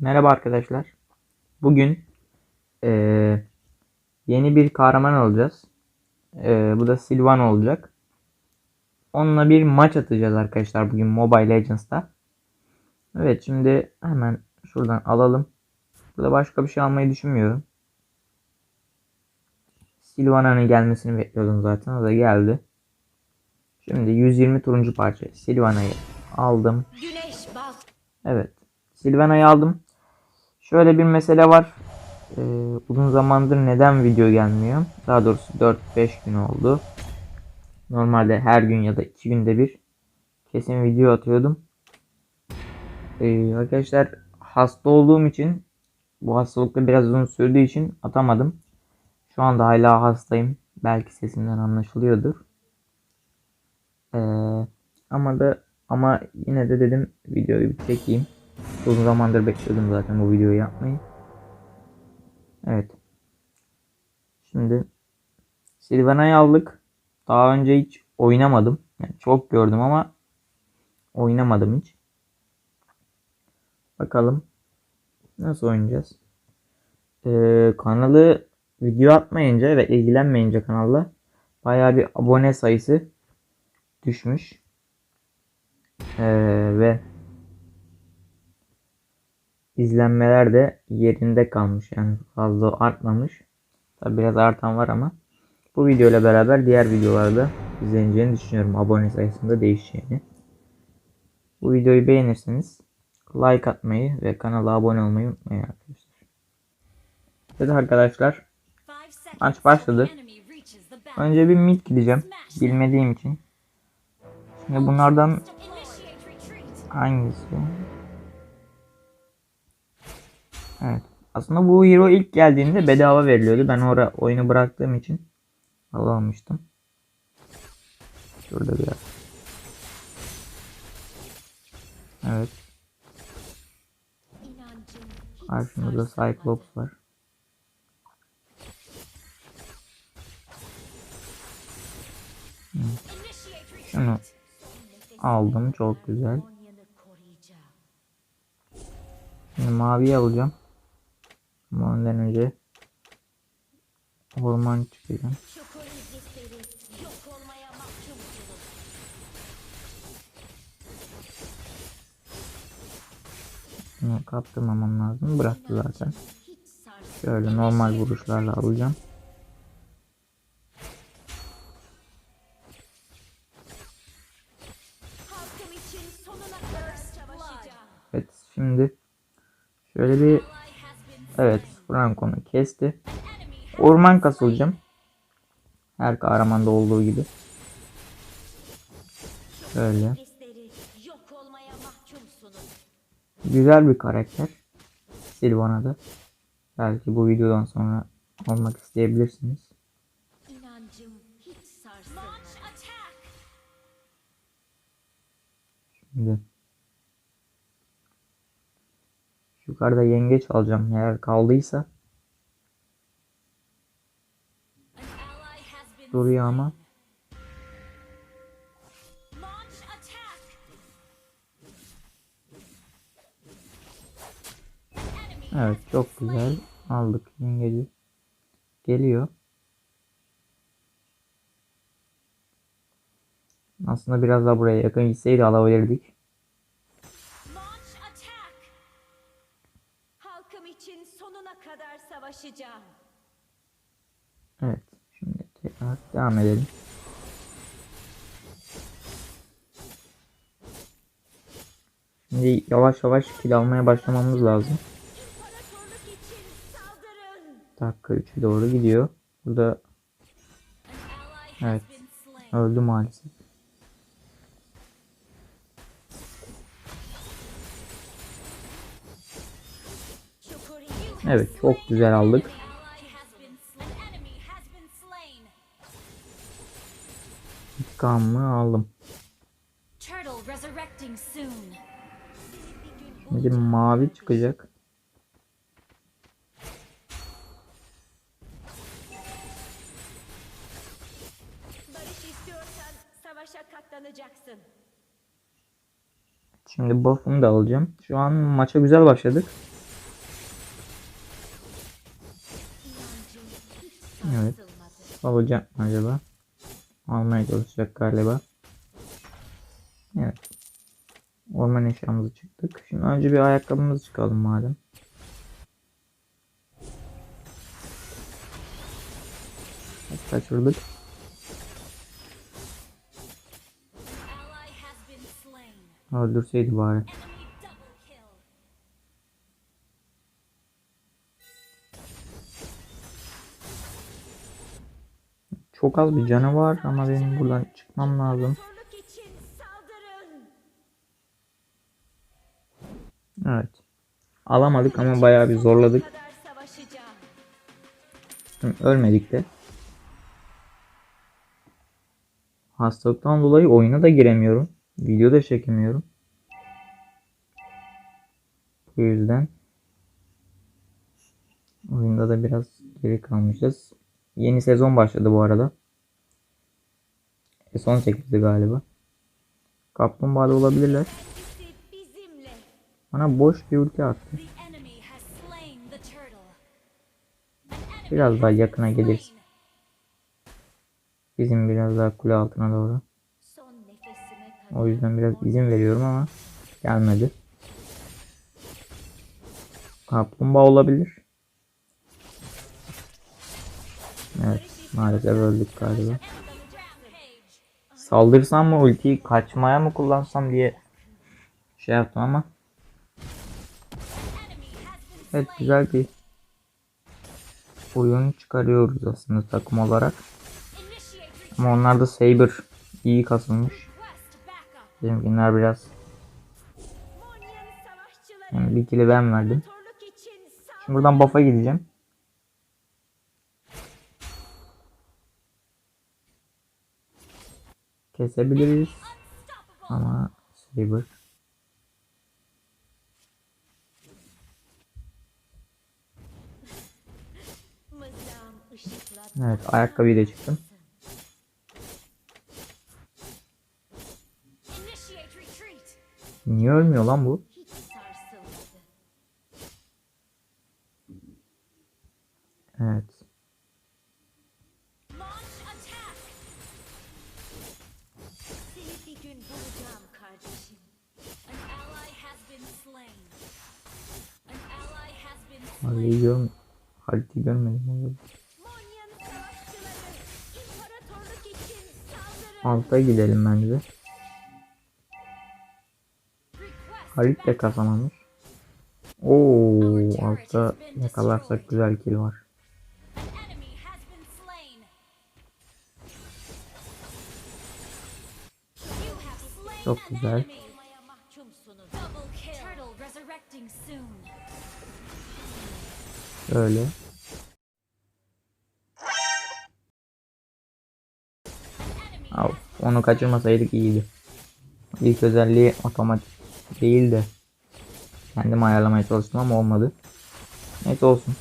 Merhaba arkadaşlar. Bugün eee, yeni bir kahraman alacağız. Eee, bu da Sylvan olacak. Onunla bir maç atacağız arkadaşlar bugün Mobile Legends'ta. Evet şimdi hemen şuradan alalım. Burada başka bir şey almayı düşünmüyorum. Sylvana'nın gelmesini bekliyordum zaten. O da geldi. Şimdi 120 turuncu parça. Sylvana'yı aldım. Evet. Silvana'yı aldım. Şöyle bir mesele var. Ee, uzun zamandır neden video gelmiyor? Daha doğrusu 4-5 gün oldu. Normalde her gün ya da 2 günde bir kesin video atıyordum. Ee, arkadaşlar hasta olduğum için bu hastalıkta biraz uzun sürdüğü için atamadım. Şu anda hala hastayım. Belki sesimden anlaşılıyordur. Ee, ama da ama yine de dedim videoyu bir çekeyim. Uzun zamandır bekliyordum zaten bu videoyu yapmayı. Evet. Şimdi Sylvana'yı aldık. Daha önce hiç oynamadım. Yani çok gördüm ama oynamadım hiç. Bakalım nasıl oynayacağız. Ee, kanalı video atmayınca ve ilgilenmeyince kanalla bayağı bir abone sayısı düşmüş. Ee, ve izlenmeler de yerinde kalmış. Yani fazla artmamış. Tabi biraz artan var ama bu video ile beraber diğer videolarda izleneceğini düşünüyorum. Abone sayısında değişeceğini. Bu videoyu beğenirseniz like atmayı ve kanala abone olmayı unutmayın arkadaşlar. Evet arkadaşlar Maç başladı. önce bir mid gideceğim bilmediğim için. Şimdi bunlardan hangisi? Evet. Aslında bu hero ilk geldiğinde bedava veriliyordu. Ben orada oyunu bıraktığım için alamamıştım. Şurada biraz. Evet. Karşımızda Cyclops var. Şunu aldım. Çok güzel. Şimdi maviyi alacağım. Ama ondan önce orman çıkacağım. Bunu kaptırmamam lazım. Bıraktı zaten. Şöyle normal vuruşlarla alacağım. Şimdi şöyle bir evet Franco'nu kesti. Orman kasılacağım. Her kahramanda olduğu gibi. Şöyle. Güzel bir karakter. Sylvana'da. Belki bu videodan sonra almak isteyebilirsiniz. Şimdi yukarıda yengeç alacağım eğer kaldıysa. Duruyor ama. Evet çok güzel. Aldık yengeci. Geliyor. Aslında biraz daha buraya yakın gitseydi alabilirdik. Savaşacağım. Evet. Şimdi tekrar devam edelim. Şimdi yavaş yavaş kill almaya başlamamız lazım. Dakika 3'e doğru gidiyor. Burada evet öldü maalesef. Evet çok güzel aldık. İntikamımı aldım. Şimdi mavi çıkacak. Şimdi buff'ımı da alacağım. Şu an maça güzel başladık. İnancım hiç Evet. sarsılmadı. Alacak mı acaba? Almaya çalışacak galiba. Evet. Orman eşyamızı çıktık. Şimdi önce bir ayakkabımızı çıkalım madem. Kaçırdık. Öldürseydi bari. Çok az bir canı var ama benim buradan çıkmam lazım. Evet. Alamadık ama bayağı bir zorladık. Ölmedik de. Hastalıktan dolayı oyuna da giremiyorum. Video da çekemiyorum. Bu yüzden oyunda da biraz geri kalmışız. Yeni sezon başladı bu arada. E, son 8'di galiba. Kaplumbağada olabilirler. Bana boş bir ulti attı. Biraz daha yakına slain. Bizim biraz daha kule altına doğru. O yüzden biraz izin veriyorum ama gelmedi. Kaplumbağa olabilir. Evet maalesef öldük galiba. Saldırsam mı ultiyi kaçmaya mı kullansam diye şey yaptım ama evet güzel bir oyun çıkarıyoruz aslında takım olarak. Ama onlar da Saber iyi kasılmış. Bizimkiler biraz yani bir kili ben verdim. Şimdi buradan buff'a gideceğim. Kesebiliriz ama Saber Evet ayakkabıyı da çıktım. Niye ölmüyor lan bu? Evet. Halit'i görmedim. İçin saldırın. Alta gidelim bence. Halit de kazanamamış. Oo altta yakalarsak güzel kill var. An enemy Öyle. Av, onu kaçırmasaydık iyiydi. İlk özelliği otomatik değil de kendim ayarlamaya çalıştım ama olmadı. Neyse olsun.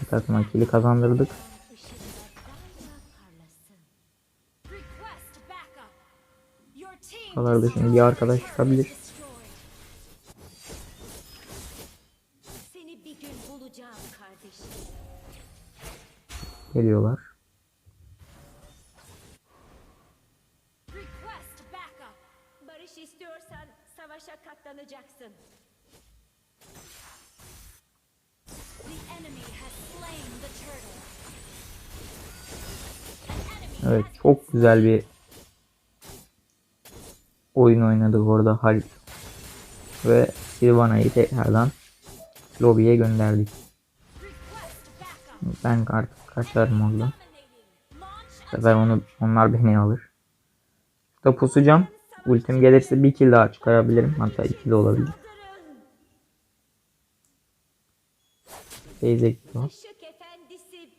Bir takıma kili kazandırdık. Buralarda şimdi bir arkadaş çıkabilir. Geliyorlar. Barış istiyorsan savaşa katlanacaksın. Evet çok güzel bir oyun oynadık orada Halit. Ve Silvana'yı tekrardan lobiye gönderdik. Ben artık kaçarım Bu sefer onu, onlar beni alır. Burada pusacağım. Ultim gelirse bir kill daha çıkarabilirim. Hatta iki de olabilir.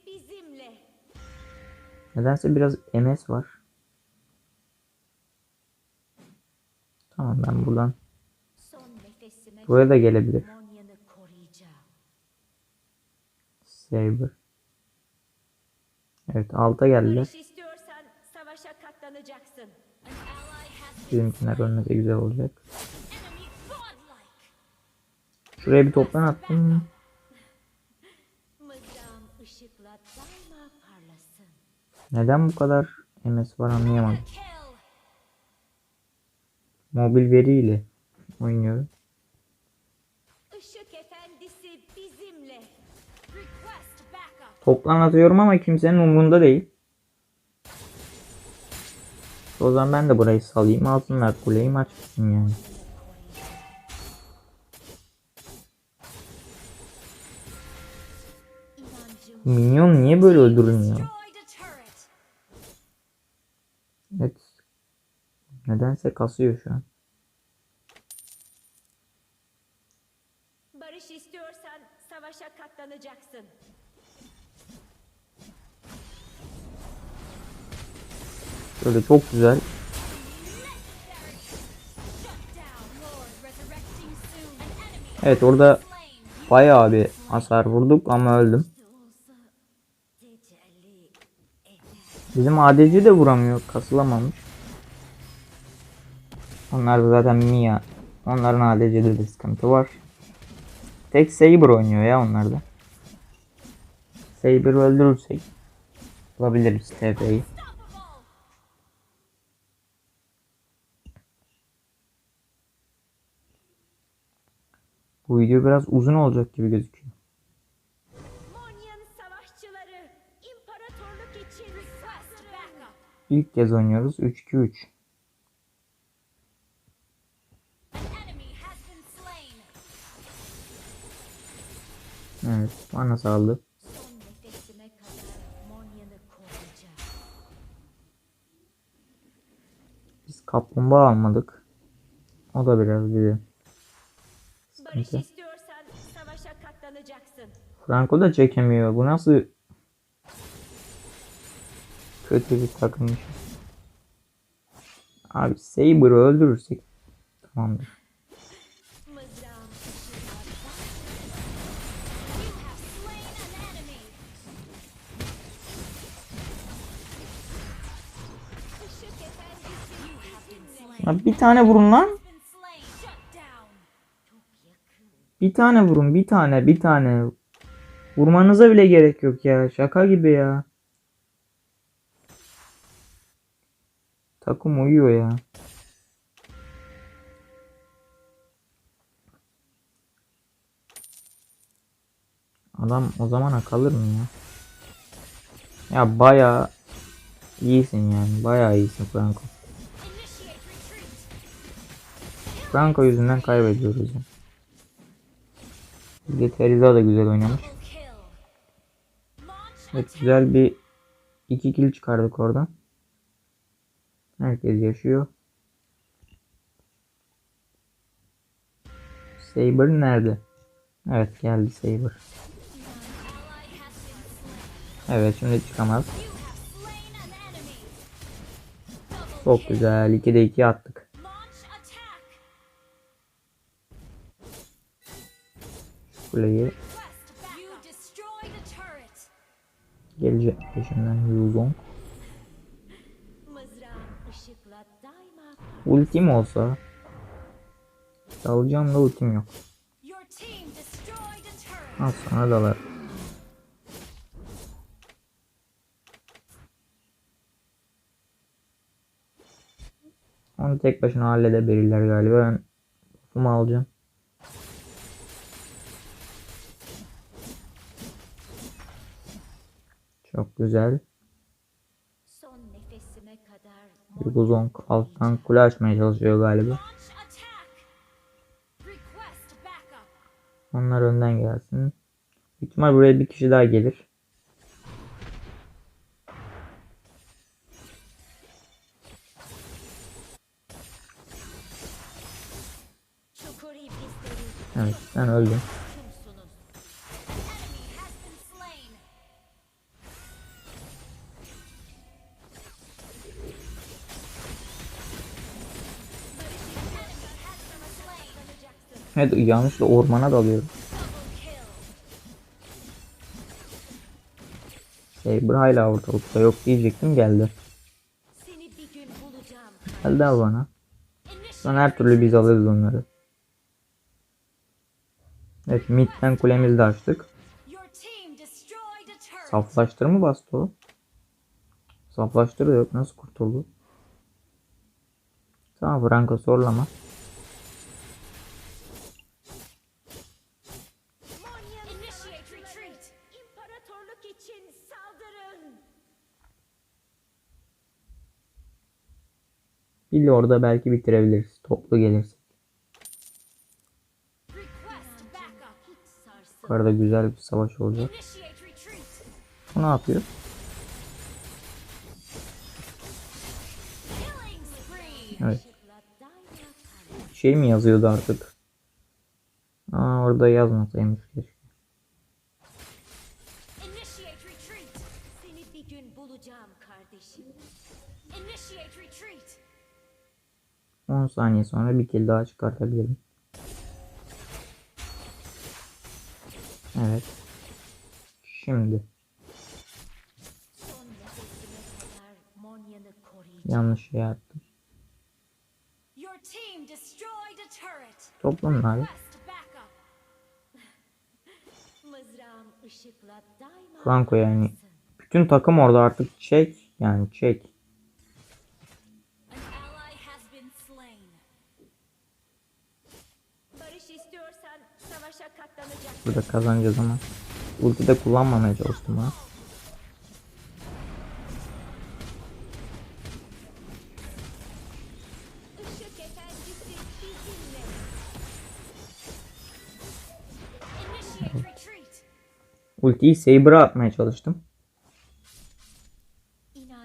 bizimle. Nedense biraz MS var. Tamam ben buradan buraya da gelebilir. Saber. Evet alta been Bizimkiler ölmese güzel olacak. Şuraya bir toplan attım. Neden bu kadar MS var anlayamadım. Mobil veriyle oynuyorum. Toplan atıyorum ama kimsenin umurunda değil. O zaman ben de burayı salayım. Alsınlar kuleyi maç yani. Minyon niye böyle öldürülmüyor? Evet. Nedense kasıyor şu an. Barış istiyorsan savaşa katlanacaksın. Böyle çok güzel. Evet orada bayağı bir hasar vurduk ama öldüm. Bizim ADC de vuramıyor. Kasılamamış. Onlar da zaten Mia. Onların ADC'de de sıkıntı var. Tek Saber oynuyor ya onlarda. Saber öldürürsek bulabiliriz TP'yi. Bu video biraz uzun olacak gibi gözüküyor. İlk kez oynuyoruz. 3-2-3. An enemy has been slain. Evet. Bana koruyacağım. Biz kaplumbağa almadık. O da biraz bizi Barış sıkıntı. istiyorsan savaşa katlanacaksın. Franco da çekemiyor. Bu nasıl kötü bir takımmış. Abi Saber'ı öldürürsek tamamdır. Ya bir tane vurun lan. Bir tane vurun. Bir tane. Bir tane. Vurmanıza bile gerek yok ya. Şaka gibi ya. Takım uyuyor ya. Adam o zamana kalır mı ya? Ya bayağı iyisin yani. Bayağı iyisin Franco. Franco yüzünden kaybediyoruz ya. Bir de Teriza da güzel oynamış. Evet güzel bir iki kill çıkardık oradan. Herkes yaşıyor. Saber nerede? Evet geldi Saber. Evet şimdi çıkamaz. Çok güzel. 2'de 2 attık. Kuleyi gelecek peşinden Yuzong. Ultim olsa dalacağım da ultim yok. Your team destroyed a turret. Al sana dalar. Onu tek başına halledebilirler galiba. Ben alacağım. Çok güzel. Son nefesime kadar Yuguzong alttan kule açmaya çalışıyor galiba. Onlar önden gelsin. Büyük ihtimal buraya bir kişi daha gelir. Evet sen öldün. Evet yanlışla ormana dalıyorum. Saber hala ortalıkta yok diyecektim geldi. Geldi al bana. Sonra her türlü biz alırız onları. Evet midden kulemizi de açtık. Saflaştır mı bastı o? Saflaştır yok. Nasıl kurtuldu? Tamam Franco zorlama. Bir orada belki bitirebiliriz. Toplu gelirse. Yukarıda güzel bir savaş olacak. Bu ne yapıyor? Evet. Şey mi yazıyordu artık? Aa orada yazmasaymış keşke. 10 saniye sonra bir kill daha çıkartabilirim. Evet. Şimdi yanlış şey yaptım. Toplanın abi. Franco yani. Bütün takım orada artık çek. Yani çek. Burada kazanacağız ama. Ulti de kullanmamaya çalıştım ha. Ultiyi Saber'a atmaya çalıştım.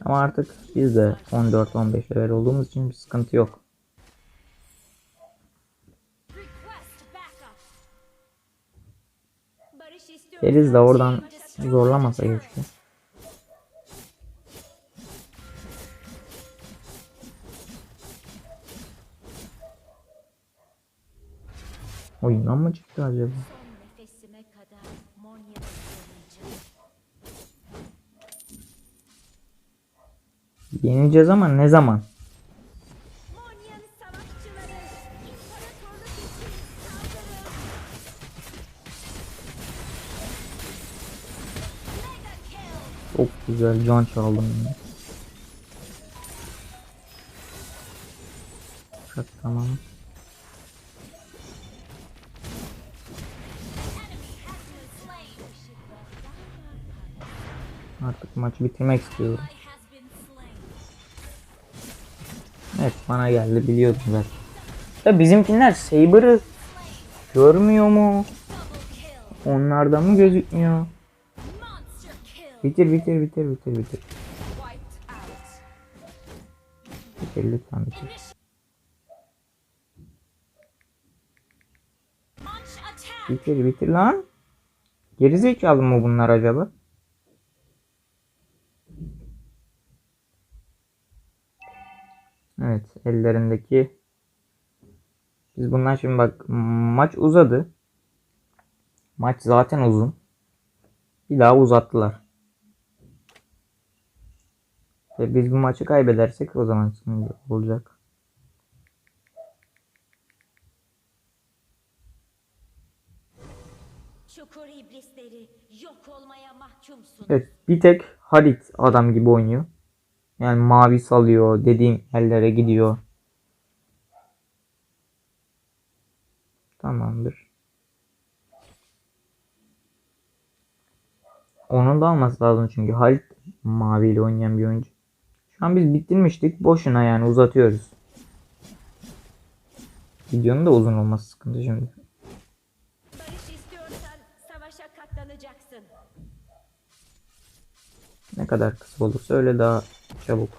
Ama artık biz de 14-15 level olduğumuz için bir sıkıntı yok. Feriz de oradan zorlamasa keşke. Oyundan mı çıktı acaba? Yeneceğiz ama ne zaman? Çok güzel can çaldım. ya. Tamam. Artık maçı bitirmek istiyorum. Evet bana geldi biliyordum zaten. Ya bizimkiler Saber'ı görmüyor mu? Onlarda mı gözükmüyor? Bitir bitir bitir bitir bitir. Bitir lütfen bitir. Bitir bitir lan. Gerizekalı mı bunlar acaba? Evet ellerindeki biz bundan şimdi bak maç uzadı. Maç zaten uzun. Bir daha uzattılar. Ve biz bu maçı kaybedersek o zaman sıkıntı olacak. Çukur iblisleri yok olmaya mahkumsun. Evet bir tek Halit adam gibi oynuyor. Yani mavi salıyor dediğim yerlere gidiyor. Tamamdır. Onun da alması lazım çünkü Halit maviyle oynayan bir oyuncu. Şu an biz bitirmiştik. Boşuna yani uzatıyoruz. Videonun da uzun olması sıkıntı şimdi. Ne kadar kısa olursa öyle daha çabuk.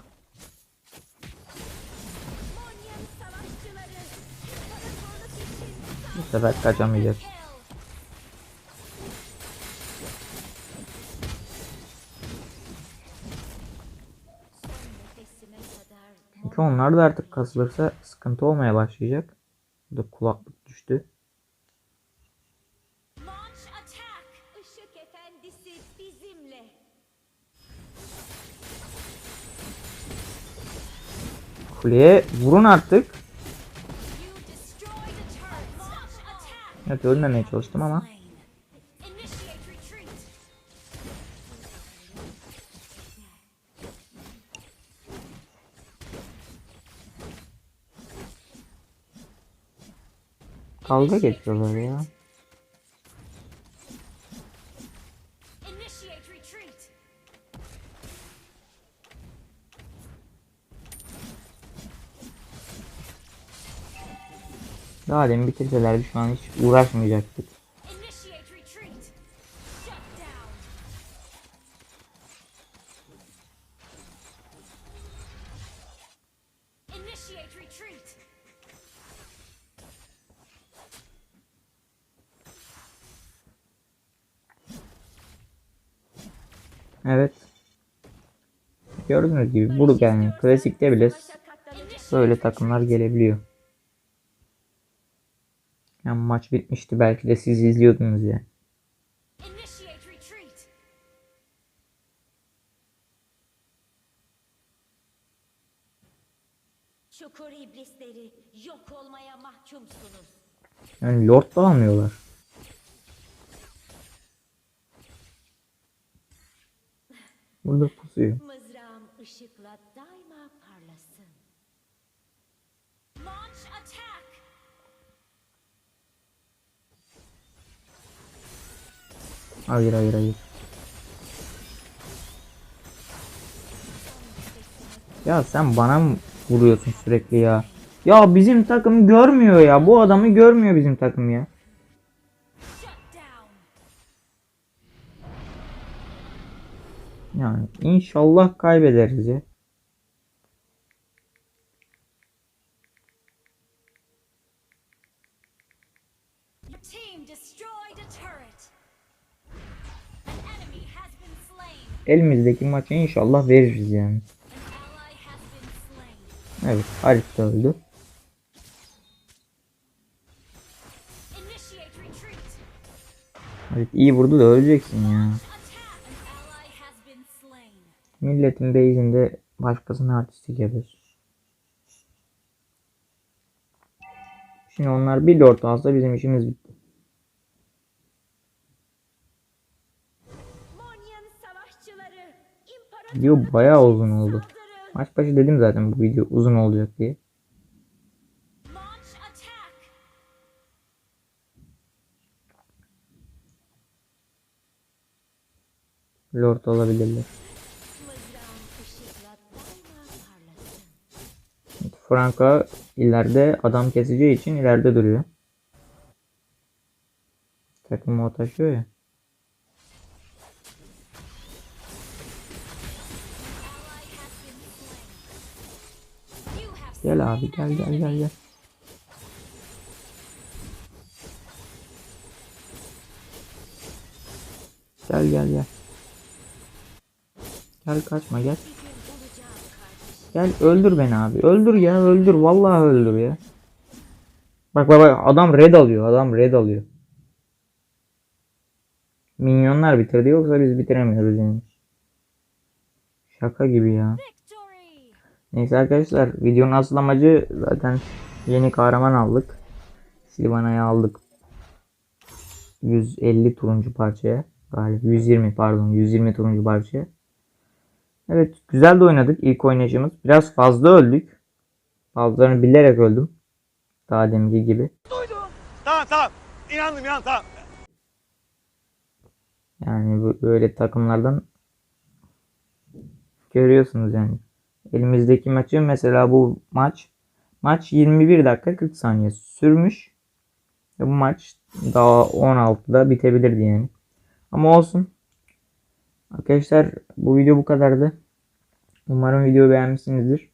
Bu sefer kaçamayacağız. Çünkü onlar da artık kasılırsa sıkıntı olmaya başlayacak. Burada kulaklık düştü. Kuleye vurun artık. Evet ölmemeye çalıştım ama. Kavga geçiyorlar ya. Daha demin bitirselerdi şu an hiç uğraşmayacaktık. Gördüğünüz gibi bu yani klasikte bile böyle takımlar gelebiliyor. Yani maç bitmişti belki de siz izliyordunuz ya. Initiate retreat. Çukur iblisleri yok olmaya mahkumsunuz. Yani Lord da almıyorlar. Burada pusuyor. Işıkla daima parlasın. Launch attack. Hayır hayır hayır. Ya sen bana mı vuruyorsun sürekli ya? Ya bizim takım görmüyor ya. Bu adamı görmüyor bizim takım ya. Yani inşallah kaybederiz ya. Elimizdeki maçı inşallah veririz yani. Evet Halit de öldü. Halit iyi vurdu da öleceksin ya. Milletin base'inde başkasına artistik yapıyorsun. Şimdi onlar bir lord alsa bizim işimiz bitti. Video bayağı uzun oldu. Maç başı dedim zaten bu video uzun olacak diye. Lord olabilirler. Franco ileride adam keseceği için ileride duruyor. Takımı o taşıyor ya. Gel abi gel gel gel gel. Gel gel gel. Gel kaçma gel. Gel öldür beni abi. Öldür ya öldür. Vallahi öldür ya. Bak bak bak adam red alıyor. Adam red alıyor. Minyonlar bitirdi yoksa biz bitiremiyoruz yani. Şaka gibi ya. Neyse arkadaşlar videonun asıl amacı zaten yeni kahraman aldık. Sylvana'yı aldık. 150 turuncu parçaya. Galiba 120 pardon 120 turuncu parçaya. Evet güzel de oynadık ilk oynayışımız. Biraz fazla öldük. Fazlalarını bilerek öldüm. Daha deminki gibi. Tamam tamam. İnandım inandım tamam. Yani böyle takımlardan görüyorsunuz yani. Elimizdeki maçı mesela bu maç maç 21 dakika 40 saniye sürmüş. Bu maç daha 16'da bitebilirdi yani. Ama olsun. Arkadaşlar bu video bu kadardı. Umarım videoyu beğenmişsinizdir.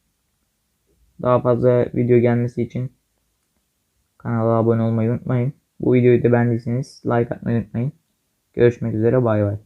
Daha fazla video gelmesi için kanala abone olmayı unutmayın. Bu videoyu da beğendiyseniz like atmayı unutmayın. Görüşmek üzere bay bay.